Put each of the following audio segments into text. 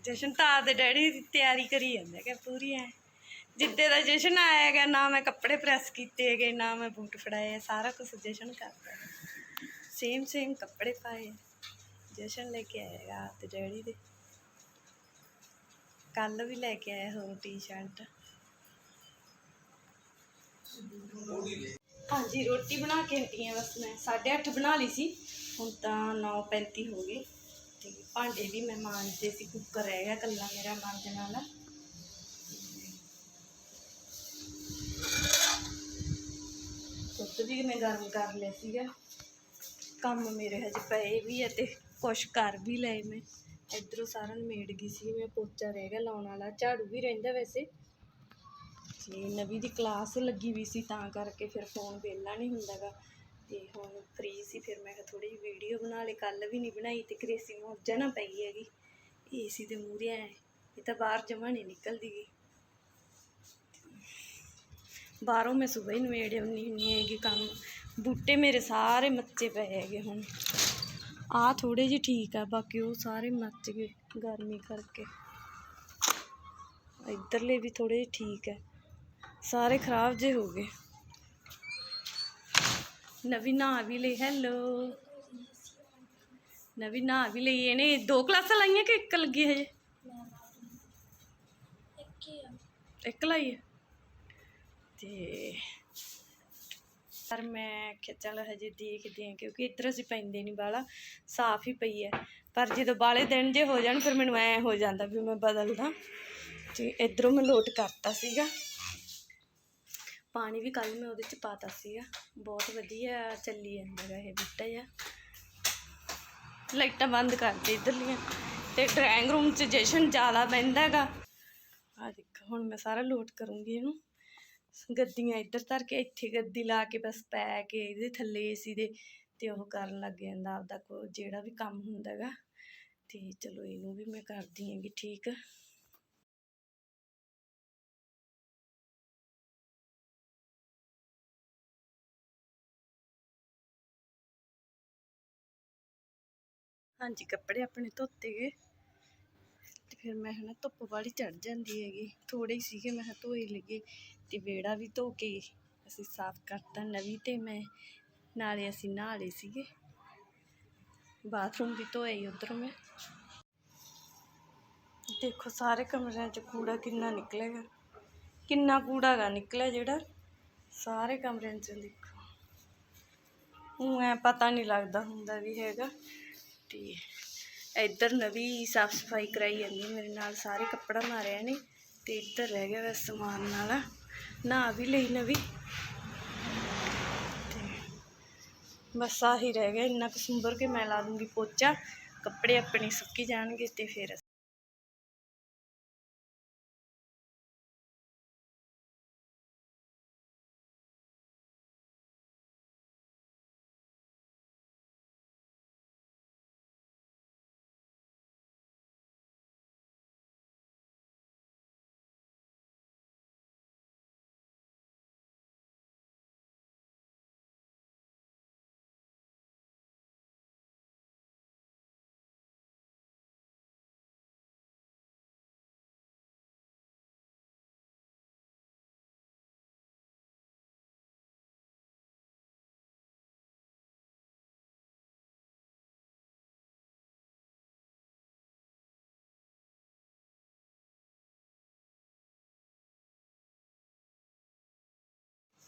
ਜਸ਼ਨ ਤਾਂ ਆਪਦੇ ਡੈਡੀ ਦੀ ਤਿਆਰੀ ਕਰੀ ਜਾਂਦਾ ਕਿ ਪੂਰੀ ਐ। ਜਿੱਦੇ ਦਾ ਜਸ਼ਨ ਆਇਆ ਗਿਆ ਨਾ ਮੈਂ ਕੱਪੜੇ ਪ੍ਰੈਸ ਕੀਤੇ ਹੈਗੇ, ਨਾ ਮੈਂ ਬੂਟ ਫੜਾਏ, ਸਾਰਾ ਕੁਝ ਜਸ਼ਨ ਕਰਦਾ ਸੇਮ ਸੇਮ ਕੱਪੜੇ ਪਾਏ ਆ। ਜਸ਼ਨ ਲੈ ਕੇ ਆਏਗਾ ਤੇ ਡੈਡੀ ਦੇ। ਕੱਲ ਵੀ ਲੈ ਕੇ ਆਇਆ ਹੋਰ ਟੀ-ਸ਼ਰਟ ਹਾਂਜੀ, ਰੋਟੀ ਬਣਾ ਕੇ ਹਟੀ ਹਾਂ ਬਸ ਮੈਂ। 8:30 ਬਣਾ ਲਈ ਸੀ। ਹੁਣ ਤਾਂ 9:35 ਹੋ ਗਏ। ਤੇ ਭਾਂਡੇ ਵੀ ਮੈਂ ਮਾਂਜਦੇ ਸੀ, ਕੁੱਕਰ ਰਹਿ ਗਿਆ ਕੱਲਾ ਮੇਰਾ ਮਾਂਜਣ ਵਾਲਾ। ਦੁੱਧ ਵੀ ਮੈਂ ਗਰਮ ਕਰ ਲਿਆ ਸੀਗਾ। ਕੰਮ ਮੇਰੇ ਹਜੇ ਪਏ ਵੀ ਹੈ ਤੇ ਕੁਛ ਕਰ ਵੀ ਲਏ ਮੈਂ। ਇਧਰੋਂ ਸਾਰਾ ਨਿਮੇੜ ਗਈ ਸੀ, ਮੈਂ ਪੋਚਾ ਰਹਿ ਗਿਆ ਲਾਉਣ ਵਾਲਾ, ਝਾੜੂ ਵੀ ਰਹਿੰਦਾ ਵੈਸੇ। ਤੇ ਨਵੀਂ ਦੀ ਕਲਾਸ ਲੱਗੀ ਵੀ ਸੀ, ਤਾਂ ਕਰਕੇ ਫਿਰ ਫੋਨ ਵਿਹਲਾ ਨਹੀਂ ਹੁੰਦਾਗਾ। ਤੇ ਹੁਣ ਫ੍ਰੀ ਸੀ, ਫਿਰ ਮੈਂ ਕਿਹਾ ਥੋੜੀ ਜਿਹੀ ਵੀਡੀਓ ਬਣਾ ਲਈ ਕੱਲ ਵੀ ਨਹੀਂ ਬਣਾਈ ਤੇ ਕ੍ਰੇਸੀ ਨੂੰ ਨਾ ਪਈ ਹੈਗੀ। ਏਸੀ ਦੇ ਮੂਹਰੇ ਐ, ਇਹ ਤਾਂ ਬਾਹਰ ਜਮਾ ਨਹੀਂ ਨਿਕਲਦੀ ਗਈ ਬਾਹਰੋਂ ਮੈਂ ਸਵੇਰ ਹੀ ਨਵੇੜੇ ਹੁੰਨੀ ਹੁੰਨੀ ਹੈਗੀ ਕੰਮ। ਬੂਟੇ ਮੇਰੇ ਸਾਰੇ ਮੱਚੇ ਪਏ ਹੈਗੇ ਹੁਣ। ਆਹ ਥੋੜੇ ਜਿਹੇ ਠੀਕ ਆ, ਬਾਕੀ ਉਹ ਸਾਰੇ ਮੱਚ ਗਏ ਗਰਮੀ ਕਰਕੇ। ਇੱਧਰਲੇ ਵੀ ਥੋੜੇ ਜਿਹੇ ਠੀਕ ਹੈ ਸਾਰੇ ਖਰਾਬ ਜੇ ਹੋ ਗਏ। ਨਵੀਂ ਨਹਾ ਵੀ ਲਈ ਹੈਲੋ। ਨਵੀਂ ਨਹਾ ਵੀ ਲਈ ਇਹਨੇ ਦੋ ਕਲਾਸਾਂ ਲਾਈਆਂ ਕਿ ਇੱਕ ਲੱਗੀ ਹਜੇ? ਇੱਕ ਲਾਈ ਹੈ ਤੇ ਪਰ ਮੈਂ ਕਿਹਾ ਚੱਲ ਹਜੇ ਦੇਖਦੇ ਹਾਂ ਕਿਉਂਕਿ ਇੱਧਰ ਅਸੀਂ ਪੈਂਦੇ ਨਹੀਂ ਬਾਲਾ ਸਾਫ਼ ਹੀ ਪਈ ਹੈ। ਪਰ ਜਦੋਂ ਬਾਲੇ ਦਿਨ ਜੇ ਹੋ ਜਾਣ ਫਿਰ ਮੈਨੂੰ ਐ ਹੋ ਜਾਂਦਾ ਵੀ ਮੈਂ ਬਦਲਦਾ। ਤੇ ਇਧਰੋਂ ਮੈਂ ਲੋਟ ਕਰਤਾ ਸੀਗਾ। ਪਾਣੀ ਵੀ ਕੱਲ ਮੈਂ ਉਹਦੇ ਚ ਪਾਤਾ ਸੀਗਾ। ਬਹੁਤ ਵਧੀਆ ਚੱਲੀ ਜਾਂਦਾ ਗਾ ਇਹ ਬੂਟਾ ਜਿਹਾ। ਲਾਈਟਾਂ ਬੰਦ ਕਰਦੇ ਇਧਰਲੀਆਂ ਤੇ ਡਰਾਇੰਗ ਰੂਮ 'ਚ ਜਸ਼ਨ ਜ਼ਿਆਦਾ ਬਹਿੰਦਾ ਹੈਗਾ ਆ ਦੇਖ, ਹੁਣ ਮੈਂ ਸਾਰਾ ਲੋਟ ਕਰੂੰਗੀ ਇਹਨੂੰ। ਗੱਦੀਆਂ ਇੱਧਰ ਧਰ ਕੇ, ਇੱਥੇ ਗੱਦੀ ਲਾ ਕੇ ਬਸ ਪੈ ਕੇ ਇਹਦੇ ਥੱਲੇ ਏਸੀ ਦੇ ਤੇ ਉਹ ਕਰਨ ਲੱਗ ਜਾਂਦਾ ਆਪਦਾ ਕੋ, ਜਿਹੜਾ ਵੀ ਕੰਮ ਹੁੰਦਾ ਗਾ। ਤੇ ਚਲੋ ਇਹਨੂੰ ਵੀ ਮੈਂ ਕਰਦੀ ਹੈਗੀ ਠੀਕ। ਹਾਂਜੀ, ਕੱਪੜੇ ਆਪਣੇ ਧੋਤੇ ਗਏ। ਤੇ ਫਿਰ ਮੈਂ ਹਨਾ ਧੁੱਪ ਵਾਲੀ ਚੜ ਜਾਂਦੀ ਹੈਗੀ। ਥੋੜੇ ਹੀ ਸੀਗੇ, ਮੈਂ ਕਿਹਾ ਧੋਏ ਲੱਗੇ। ਤੇ ਵਿਹੜਾ ਵੀ ਧੋ ਕੇ ਅਸੀਂ ਸਾਫ਼ ਕਰਤਾ ਨਵੀਂ ਤੇ ਮੈਂ ਨਾਲੇ ਅਸੀਂ ਨਹਾ ਲਏ ਸੀਗੇ। ਬਾਥਰੂਮ ਵੀ ਧੋਏ ਹੀ ਮੈਂ। ਦੇਖੋ ਸਾਰੇ ਕਮਰਿਆਂ 'ਚ ਕੂੜਾ ਕਿੰਨਾ ਨਿਕਲੇਗਾ ਕਿੰਨਾ ਕੂੜਾ ਗਾ ਨਿਕਲਿਆ ਜਿਹੜਾ ਸਾਰੇ ਕਮਰਿਆਂ 'ਚ ਦੇਖੋ। ਉਹ ਐ ਪਤਾ ਨਹੀਂ ਲੱਗਦਾ ਹੁੰਦਾ ਵੀ ਹੈਗਾ। ਤੇ ਇੱਧਰ ਨਵੀਂ ਸਾਫ਼ ਸਫ਼ਾਈ ਕਰਾਈ ਜਾਂਦੀ ਮੇਰੇ ਨਾਲ ਸਾਰੇ ਕੱਪੜਾ ਮਾਰਿਆ ਨੇ ਤੇ ਇੱਧਰ ਰਹਿ ਗਿਆ ਬਸ ਸਮਾਨ ਨਾਲ। ਨਹਾ ਵੀ ਲਈ ਨਵੀਂ। ਤੇ ਬਸ ਆਹੀ ਰਹਿ ਗਿਆ। ਇੰਨਾ ਕੁ ਸੁੰਬਰ ਕੇ ਮੈਂ ਲਾ ਦੂੰਗੀ ਪੋਚਾ। ਕੱਪੜੇ ਆਪਣੇ ਸੁੱਕੀ ਜਾਣਗੇ ਤੇ ਫਿਰ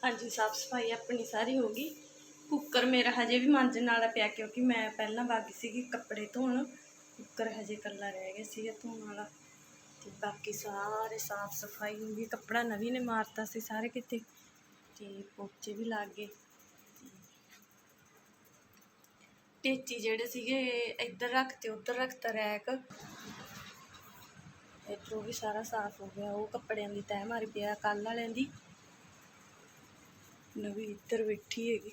ਹਾਂਜੀ, ਸਾਫ਼ ਸਫ਼ਾਈ ਆਪਣੀ ਸਾਰੀ ਹੋ ਗਈ। ਕੁੱਕਰ ਮੇਰਾ ਹਜੇ ਵੀ ਮਾਂਜਣ ਵਾਲਾ ਪਿਆ ਕਿਉਂਕਿ ਮੈਂ ਪਹਿਲਾਂ ਬਾਗੀ ਸੀਗੀ ਕੱਪੜੇ ਧੋਣ। ਕੁੱਕਰ ਹਜੇ ਕੱਲਾ ਰਹਿ ਗਿਆ ਸੀਗਾ ਧੋਣ ਵਾਲਾ। ਤੇ ਬਾਕੀ ਸਾਰੇ ਸਾਫ਼ ਸਫ਼ਾਈ ਹੋ ਗਈ। ਕੱਪੜਾ ਨਵੀਂ ਨੇ ਮਾਰਤਾ ਸੀ ਸਾਰੇ ਕਿਤੇ। ਤੇ ਪੋਚੇ ਵੀ ਲੱਗ ਗਏ। ਟੇਚੀ ਜਿਹੜੇ ਸੀਗੇ, ਇੱਧਰ ਰੱਖਤੇ ਉੱਧਰ ਰੱਖਤਾ ਰੈਕ। ਇੱਧਰੋਂ ਵੀ ਸਾਰਾ ਸਾਫ਼ ਹੋ ਗਿਆ। ਉਹ ਕੱਪੜਿਆਂ ਦੀ ਤਹਿ ਮਾਰੀ ਪਿਆ ਕੱਲ ਵਾਲਿਆਂ ਦੀ। ਨਵੀਂ ਇੱਧਰ ਬੈਠੀ ਹੈਗੀ।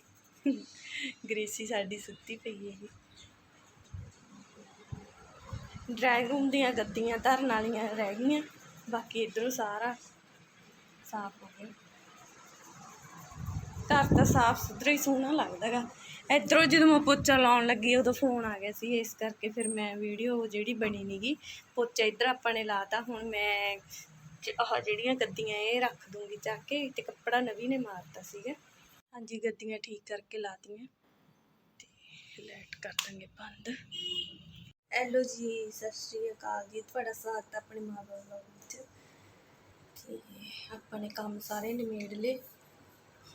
ਗ੍ਰੇਸੀ ਸਾਡੀ ਸੁੱਤੀ ਪਈ ਹੈਗੀ। ਡਰਾਇੰਗ ਰੂਮ ਦੀਆਂ ਗੱਦੀਆਂ ਧਰਨ ਵਾਲੀਆਂ ਰਹਿ ਗਈਆਂ। ਬਾਕੀ ਇਧਰੋਂ ਸਾਰਾ ਸਾਫ਼ ਹੋ ਗਿਆ। ਘਰ ਤਾਂ ਸਾਫ਼ ਸੁਥਰਾ ਹੀ ਸੋਹਣਾ ਲੱਗਦਾਗਾ ਇੱਧਰੋਂ ਜਦੋਂ ਮੈਂ ਪੋਚਾ ਲਾਉਣ ਲੱਗੀ, ਉਦੋਂ ਫੋਨ ਆ ਗਿਆ ਸੀ। ਇਸ ਕਰਕੇ ਫਿਰ ਮੈਂ ਵੀਡੀਓ ਜਿਹੜੀ ਬਣੀ ਨੀਗੀ, ਪੋਚਾ ਇੱਧਰ ਆਪਾਂ ਨੇ ਲਾਤਾ। ਹੁਣ ਮੈਂ ਆਹ ਜਿਹੜੀਆਂ ਗੱਦੀਆਂ ਇਹ ਰੱਖ ਦੂੰਗੀ ਚੱਕ ਕੇ, ਤੇ ਕੱਪੜਾ ਨਵੀ ਨੇ ਮਾਰਤਾ ਸੀਗਾ। ਹਾਂਜੀ, ਗੱਦੀਆਂ ਠੀਕ ਕਰਕੇ ਲਾਤੀਆਂ। ਤੇ ਲਾਈਟ ਕਰ ਦਾਂਗੇ ਬੰਦ। ਹੈਲੋ ਜੀ, ਸਤਿ ਸ਼੍ਰੀ ਅਕਾਲ ਜੀ। ਤੁਹਾਡਾ ਸਵਾਗਤ ਹੈ ਆਪਣੇ ਮਾਂ ਬਾਪ ਵਲੌਗ ਵਿੱਚ। ਤੇ ਆਪਾਂ ਨੇ ਕੰਮ ਸਾਰੇ ਨਿਮੇੜ ਲਏ।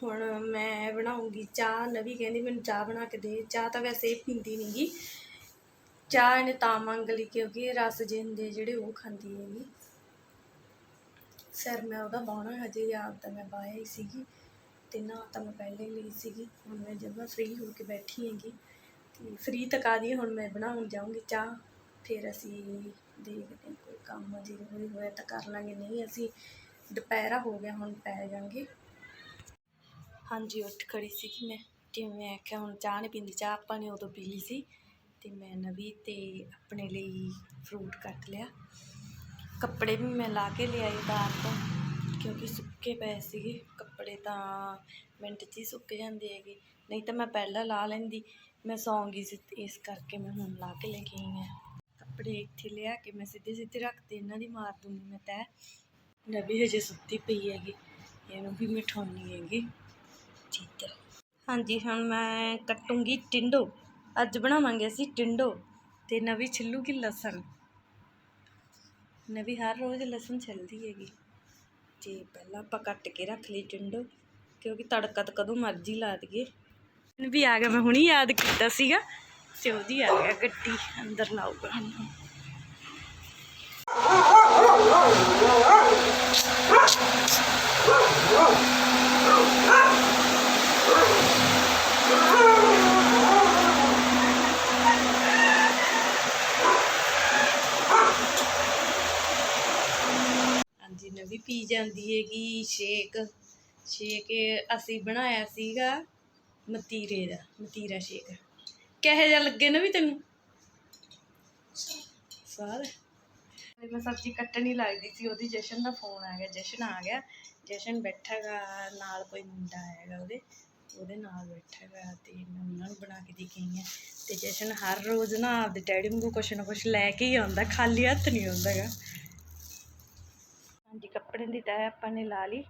ਹੁਣ ਮੈਂ ਬਣਾਉਂਗੀ ਚਾਹ। ਨਵੀ ਕਹਿੰਦੀ ਮੈਨੂੰ ਚਾਹ ਬਣਾ ਕੇ ਦੇ। ਚਾਹ ਤਾਂ ਵੈਸੇ ਇਹ ਪੀਂਦੀ ਨਹੀਂਗੀ ਚਾਹ ਇਹਨੇ ਤਾਂ ਮੰਗ ਲਈ ਕਿਉਂਕਿ ਰਸ ਜਿਹੇ ਜਿਹੜੇ ਉਹ ਖਾਂਦੀ ਹੈਗੀ। ਸਿਰ ਮੈਂ ਉਹਦਾ ਬਾਉਣਾ ਹਜੇ ਯਾਦ ਤਾਂ ਮੈਂ ਬਾਇਆ ਹੀ ਸੀਗੀ ਅਤੇ ਨਾ ਤਾਂ ਮੈਂ ਪਹਿਲੇ ਲਈ ਸੀਗੀ। ਹੁਣ ਮੈਂ ਜਦੋਂ ਫ੍ਰੀ ਹੋ ਕੇ ਬੈਠੀ ਹੈਗੀ ਅਤੇ ਫ੍ਰੀ ਤੱਕ ਆ ਹੁਣ ਮੈਂ ਬਣਾਉਣ ਜਾਊਂਗੀ ਚਾਹ। ਫਿਰ ਅਸੀਂ ਦੇਖਦੇ ਹਾਂ, ਕੋਈ ਕੰਮ ਜੇ ਕੋਈ ਹੋਇਆ ਤਾਂ ਕਰ ਲਾਂਗੇ, ਨਹੀਂ ਅਸੀਂ ਦੁਪਹਿਰਾ ਹੋ ਗਿਆ, ਹੁਣ ਪੈ ਜਾਾਂਗੇ ਹਾਂਜੀ, ਉੱਠ ਖੜੀ ਸੀਗੀ ਮੈਂ ਤੇ ਮੈਂ ਆਖਿਆ, ਹੁਣ ਚਾਹ ਨਹੀਂ ਪੀਂਦੀ, ਚਾਹ ਆਪਾਂ ਨੇ ਉਦੋਂ ਪੀ ਲਈ ਸੀ ਤੇ ਮੈਂ ਨਵੀਂ ਤੇ ਆਪਣੇ ਲਈ ਫਰੂਟ ਕੱਟ ਲਿਆ। ਕੱਪੜੇ ਵੀ ਮੈਂ ਲਾ ਕੇ ਲਿਆਈ ਬਾਹਰ ਤੋਂ, ਕਿਉਂਕਿ ਸੁੱਕੇ ਪਏ ਸੀਗੇ। ਕੱਪੜੇ ਤਾਂ ਮਿੰਟ 'ਚ ਹੀ ਸੁੱਕ ਜਾਂਦੇ ਹੈਗੇ। ਨਹੀਂ ਤਾਂ ਮੈਂ ਪਹਿਲਾਂ ਲਾ ਲੈਂਦੀ। ਮੈਂ ਸੌਂ ਗਈ ਸੀ ਇਸ ਕਰਕੇ ਮੈਂ ਹੁਣ ਲਾ ਕੇ ਲੈ ਕੇ ਆਈ ਹਾਂ। ਕੱਪੜੇ ਇੱਥੇ ਲਿਆ ਕੇ ਮੈਂ ਸਿੱਧੇ ਸਿੱਧੇ ਰੱਖ ਤੇ ਇਹਨਾਂ ਦੀ ਮਾਰ ਦੂੰਗੀ ਮੈਂ ਤੈਅ। ਨਵੀਂ ਹਜੇ ਸੁੱਤੀ ਪਈ ਹੈਗੀ। ਇਹਨੂੰ ਵੀ ਮਿਠਾਉਣੀ ਹੈਗੀ। ਠੀਕ ਹੈ। ਹਾਂਜੀ, ਹੁਣ ਮੈਂ ਕੱਟੂੰਗੀ ਟਿੰਡੋ। ਅੱਜ ਬਣਾਵਾਂਗੇ ਅਸੀਂ ਟਿੰਡੋ ਤੇ ਨਵੀਂ ਛਿੱਲੂਗੀ ਲਸਣ ਨਵੀਂ ਹਰ ਰੋਜ਼ ਲਸਣ ਛਿੱਲਦੀ ਹੈਗੀ ਤੇ ਪਹਿਲਾਂ ਆਪਾਂ ਕੱਟ ਕੇ ਰੱਖ ਲਈ ਟਿੰਡੋ ਕਿਉਂਕਿ ਤੜਕਾ ਤਾਂ ਕਦੋਂ ਮਰਜ਼ੀ ਲਾ ਦਈਏ ਹੁਣ ਵੀ ਆ ਗਿਆ ਮੈਂ ਹੁਣੀ ਯਾਦ ਕੀਤਾ ਸੀਗਾ ਤੇ ਉਹਦੀ ਆ ਗਿਆ ਗੱਡੀ ਅੰਦਰ ਲਾਊਗਾ ਹੁਣ ਹਾਂਜੀ ਨਵੀਂ ਪੀ ਜਾਂਦੀ ਹੈਗੀ ਸ਼ੇਕ ਸ਼ੇਕ ਅਸੀਂ ਬਣਾਇਆ ਸੀਗਾ ਮਤੀਰੇ ਦਾ, ਮਤੀਰਾ ਸ਼ੇਕ ਕਿਹੋ ਜਿਹਾ ਲੱਗੇ ਨਾ ਵੀ ਤੈਨੂੰ? ਸਵਾਦ ਤੇ ਮੈਂ ਸਬਜ਼ੀ ਕੱਟਣ ਹੀ ਲੱਗਦੀ ਸੀ, ਉਹਦੀ ਜਸ਼ਨ ਦਾ ਫੋਨ ਆ ਗਿਆ, ਜਸ਼ਨ ਆ ਗਿਆ। ਜਸ਼ਨ ਬੈਠਾਗਾ, ਨਾਲ ਕੋਈ ਮੁੰਡਾ ਆਏਗਾ ਉਹਦੇ ਉਹਦੇ ਨਾਲ ਬੈਠਾਗਾ ਤੇ ਮੈਂ ਉਹਨਾਂ ਨੂੰ ਬਣਾ ਕੇ ਦੇ ਕੇ ਆਈ ਹਾਂ। ਤੇ ਜਸ਼ਨ ਹਰ ਰੋਜ਼ ਨਾ ਆਪਦੇ ਡੈਡੀ ਵਾਂਗੂ ਕੁਛ ਨਾ ਕੁਛ ਲੈ ਕੇ ਹੀ ਆਉਂਦਾ, ਖਾਲੀ ਹੱਥ ਨਹੀਂ ਆਉਂਦਾਗਾ ਹਾਂਜੀ ਕੱਪੜੇ ਦੀ ਤੈਅ ਆਪਾਂ ਨੇ ਲਾ ਲਈ।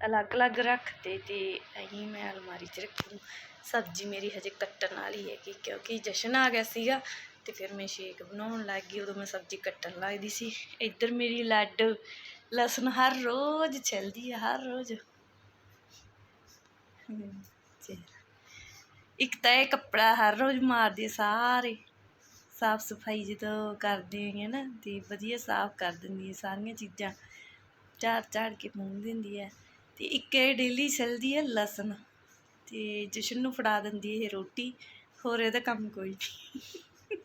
ਅਲੱਗ-ਅਲੱਗ ਰੱਖਤੇ ਤੇ ਅਹੀਂ ਮੈਂ ਅਲਮਾਰੀ 'ਚ ਰੱਖੂ। ਸਬਜ਼ੀ ਮੇਰੀ ਹਜੇ ਕੱਟਣ ਵਾਲੀ ਹੈਗੀ, ਕਿਉਂਕਿ ਜਸ਼ਨ ਆ ਗਿਆ ਸੀਗਾ ਤੇ ਫਿਰ ਮੈਂ ਸ਼ੇਕ ਬਣਾਉਣ ਲੱਗ ਗਈ, ਉਦੋਂ ਮੈਂ ਸਬਜ਼ੀ ਕੱਟਣ ਲੱਗਦੀ ਸੀ। ਇੱਧਰ ਮੇਰੀ ਲੱਡ ਲਸਣ ਹਰ ਰੋਜ਼ ਛਿਲਦੀ ਹੈ ਹਰ ਰੋਜ਼। ਇੱਕ ਤਾਂ ਇਹ ਕੱਪੜਾ ਹਰ ਰੋਜ਼ ਮਾਰਦੀ ਸਾਰੇ। ਸਾਫ਼ ਸਫ਼ਾਈ ਜਦੋਂ ਕਰਦੇ ਹੈਗੇ ਨਾ, ਤੇ ਵਧੀਆ ਸਾਫ਼ ਕਰ ਦਿੰਦੀ ਸਾਰੀਆਂ ਚੀਜ਼ਾਂ। ਝਾੜ ਝਾੜ ਕੇ ਮੂੰਹ ਦਿੰਦੀ ਹੈ ਤੇ ਇੱਕ ਇਹ ਡੇਲੀ ਛਿਲਦੀ ਹੈ ਲਸਣ ਤੇ ਜਸ਼ਨ ਨੂੰ ਫੜਾ ਦਿੰਦੀ ਹੈ ਇਹ ਰੋਟੀ, ਹੋਰ ਇਹਦਾ ਕੰਮ ਕੋਈ ਨਹੀਂ।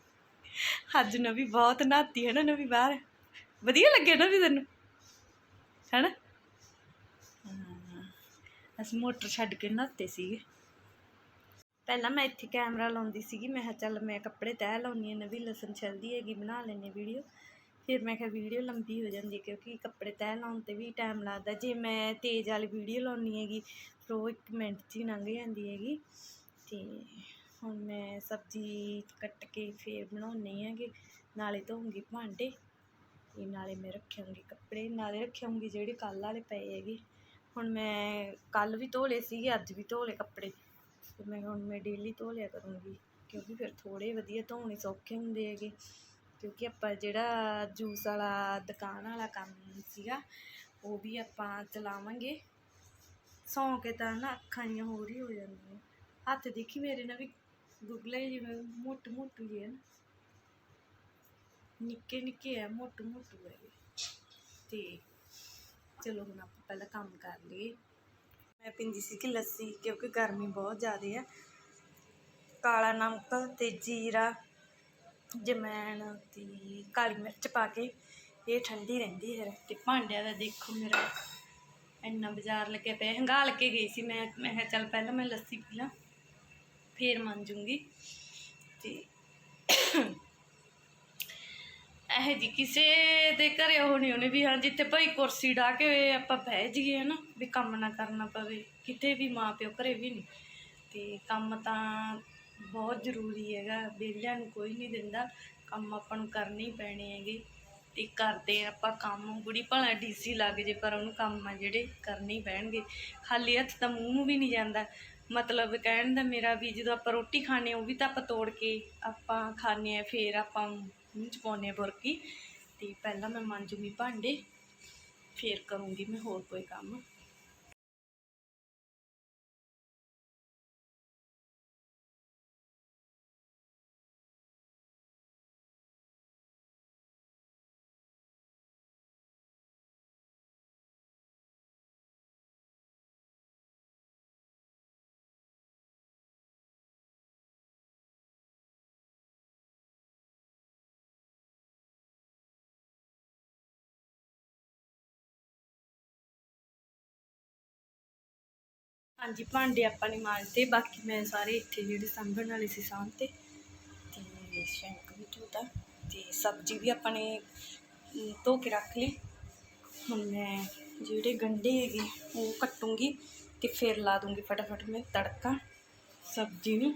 ਅੱਜ ਨਵੀ ਬਹੁਤ ਨਹਾਤੀ ਹੈ ਨਾ ਨਵੀ ਬਾਹਰ। ਵਧੀਆ ਲੱਗਿਆ ਨਾ ਵੀ ਤੈਨੂੰ? ਹੈਨਾ? ਹਾਂ, ਅਸੀਂ ਮੋਟਰ ਛੱਡ ਕੇ ਨਹਾਤੇ ਸੀਗੇ। ਪਹਿਲਾਂ ਮੈਂ ਇੱਥੇ ਕੈਮਰਾ ਲਾਉਂਦੀ ਸੀਗੀ, ਮੈਂ ਕਿਹਾ ਚੱਲ ਮੈਂ ਕੱਪੜੇ ਤੈਅ ਲਾਉਣੀ ਹੈ, ਨਵੀਂ ਲਸਣ ਛਿਲਦੀ ਹੈਗੀ, ਬਣਾ ਲੈਂਦੇ ਵੀਡੀਓ ਫਿਰ ਮੈਂ ਕਿਹਾ ਵੀਡੀਓ ਲੰਬੀ ਹੋ ਜਾਂਦੀ ਹੈ ਕਿਉਂਕਿ ਕੱਪੜੇ ਤੈਅ ਲਾਉਣ ਤੇ ਵੀ ਟਾਈਮ ਲੱਗਦਾ। ਜੇ ਮੈਂ ਤੇਜ਼ ਵਾਲੀ ਵੀਡੀਓ ਲਾਉਣੀ ਹੈਗੀ, ਫਿਰ ਉਹ ਇੱਕ ਮਿੰਟ 'ਚ ਹੀ ਲੰਘ ਜਾਂਦੀ ਹੈਗੀ। ਤੇ ਹੁਣ ਮੈਂ ਸਬਜ਼ੀ ਕੱਟ ਕੇ ਫੇਰ ਬਣਾਉਣੀ ਹੈਗੀ। ਨਾਲੇ ਧੋਉਂਗੀ ਭਾਂਡੇ, ਤੇ ਨਾਲੇ ਮੈਂ ਰੱਖਾਂਗੀ ਕੱਪੜੇ, ਨਾਲੇ ਰੱਖਾਂਗੀ ਜਿਹੜੇ ਕੱਲ੍ਹ ਵਾਲੇ ਪਏ ਹੈਗੇ। ਹੁਣ ਮੈਂ ਕੱਲ੍ਹ ਵੀ ਧੋ ਲਏ ਸੀਗੇ, ਅੱਜ ਵੀ ਧੋ ਲਏ ਕੱਪੜੇ। ਤੇ ਮੈਂ ਹੁਣ ਮੈਂ ਡੇਲੀ ਧੋ ਲਿਆ ਕਰੂੰਗੀ, ਕਿਉਂਕਿ ਫਿਰ ਥੋੜ੍ਹੇ ਵਧੀਆ ਧੋਣੇ ਸੌਖੇ ਹੁੰਦੇ ਹੈਗੇ। ਕਿਉਂਕਿ ਆਪਾਂ ਜਿਹੜਾ ਜੂਸ ਵਾਲਾ, ਦੁਕਾਨ ਵਾਲਾ ਕੰਮ ਸੀਗਾ, ਉਹ ਵੀ ਆਪਾਂ ਚਲਾਵਾਂਗੇ। ਸੌਂ ਕੇ ਤਾਂ ਨਾ ਅੱਖਾਂ ਜਿਹੀਆਂ ਹੋਰ ਹੀ ਹੋ ਜਾਂਦੀਆਂ। ਹੱਥ ਦੇਖੀ ਮੇਰੇ ਨਾਲ ਵੀ ਗੁਗਲੇ ਜਿਵੇਂ ਮੋਟੂ ਮੋਟੂ ਜਿਹੇ ਨਾ ਨਿੱਕੇ ਨਿੱਕੇ ਹੈ ਮੋਟੂ ਮੋਟੂ ਹੈ ਤੇ ਚਲੋ ਹੁਣ ਆਪਾਂ ਪਹਿਲਾਂ ਕੰਮ ਕਰ ਲਈਏ। ਮੈਂ ਪੀਂਦੀ ਸੀ ਕਿ ਲੱਸੀ ਕਿਉਂਕਿ ਗਰਮੀ ਬਹੁਤ ਜ਼ਿਆਦਾ ਹੈ ਕਾਲਾ ਨਮਕ, ਤੇ ਜੀਰਾ ਜਮੈਣ ਦੀ ਕਾਲੀ ਮਿਰਚ ਪਾ ਕੇ, ਇਹ ਠੰਡੀ ਰਹਿੰਦੀ ਹੈ। ਤੇ ਭਾਂਡਿਆਂ ਦਾ ਦੇਖੋ ਮੇਰਾ ਇੰਨਾ ਬਾਜ਼ਾਰ ਲੱਗਿਆ ਪਿਆ ਹੰਗਾਲ ਕੇ ਗਈ ਸੀ ਮੈਂ ਮੈਂ ਕਿਹਾ ਚੱਲ ਪਹਿਲਾਂ ਮੈਂ ਲੱਸੀ ਪੀ ਲਾਂ, ਫੇਰ ਮੰਨ ਜੂੰਗੀ ਤੇ ਇਹ ਜੀ ਕਿਸੇ ਦੇ ਘਰੇ ਉਹ ਨਹੀਂ ਉਹਨੇ ਵੀ ਹਾਂ ਜਿੱਥੇ ਭਾਈ ਕੁਰਸੀ ਢਾ ਕੇ ਆਪਾਂ ਬਹਿ ਜਾਈਏ ਨਾ ਵੀ ਕੰਮ ਨਾ ਕਰਨਾ ਪਵੇ, ਕਿਤੇ ਵੀ ਮਾਂ ਪਿਓ ਘਰੇ ਵੀ ਨਹੀਂ ਤੇ ਕੰਮ ਤਾਂ ਬਹੁਤ ਜ਼ਰੂਰੀ ਹੈਗਾ, ਵਿਹਲਿਆਂ ਨੂੰ ਕੋਈ ਨਹੀਂ ਦਿੰਦਾ, ਕੰਮ ਆਪਾਂ ਨੂੰ ਕਰਨੇ ਹੀ ਪੈਣੇ ਹੈਗੇ ਤੇ ਕਰਦੇ ਆ ਆਪਾਂ ਕੰਮ। ਬੁੜੀ ਭਲਾ ਡੀਸੀ ਲੱਗ ਜੇ, ਪਰ ਉਹਨੂੰ ਕੰਮ ਆ ਜਿਹੜੇ ਕਰਨੇ ਹੀ ਪੈਣਗੇ। ਖਾਲੀ ਹੱਥ ਤਾਂ ਮੂੰਹ ਨੂੰ ਵੀ ਨਹੀਂ ਜਾਂਦਾ। ਮਤਲਬ ਕਹਿਣ ਦਾ ਮੇਰਾ ਵੀ ਜਦੋਂ ਆਪਾਂ ਰੋਟੀ ਖਾਣੇ ਉਹ ਵੀ ਤਾਂ ਆਪਾਂ ਤੋੜ ਕੇ ਆਪਾਂ ਖਾਣੇ ਆ ਫੇਰ ਆਪਾਂ ਮੂੰਹ ਚ ਪਾਉਂਦੇ ਆ ਬੁਰਕੀ। ਤੇ ਪਹਿਲਾਂ ਮੈਂ ਮਾਂਜੂਗੀ ਭਾਂਡੇ, ਫੇਰ ਕਰੂੰਗੀ ਮੈਂ ਹੋਰ ਕੋਈ ਕੰਮ। ਹਾਂਜੀ, ਭਾਂਡੇ ਆਪਾਂ ਨੇ ਮਾਂਜਤੇ ਬਾਕੀ ਮੈਂ ਸਾਰੇ ਇੱਥੇ ਜਿਹੜੇ ਸਾਂਭਣ ਵਾਲੇ ਸੀ ਸਾਂਭਤੇ ਤੇ। ਸ਼ੈਂਕ ਵੀ ਧੋਤਾ, ਤੇ ਸਬਜ਼ੀ ਵੀ ਆਪਾਂ ਨੇ ਧੋ ਕੇ ਰੱਖ ਲਈ। ਹੁਣ ਮੈਂ ਜਿਹੜੇ ਗੰਢੇ ਹੈਗੇ, ਉਹ ਕੱਟੂੰਗੀ ਤੇ ਫਿਰ ਲਾ ਦੂੰਗੀ ਫਟਾਫਟ, ਮੈਂ ਤੜਕਾ, ਸਬਜ਼ੀ ਨੂੰ।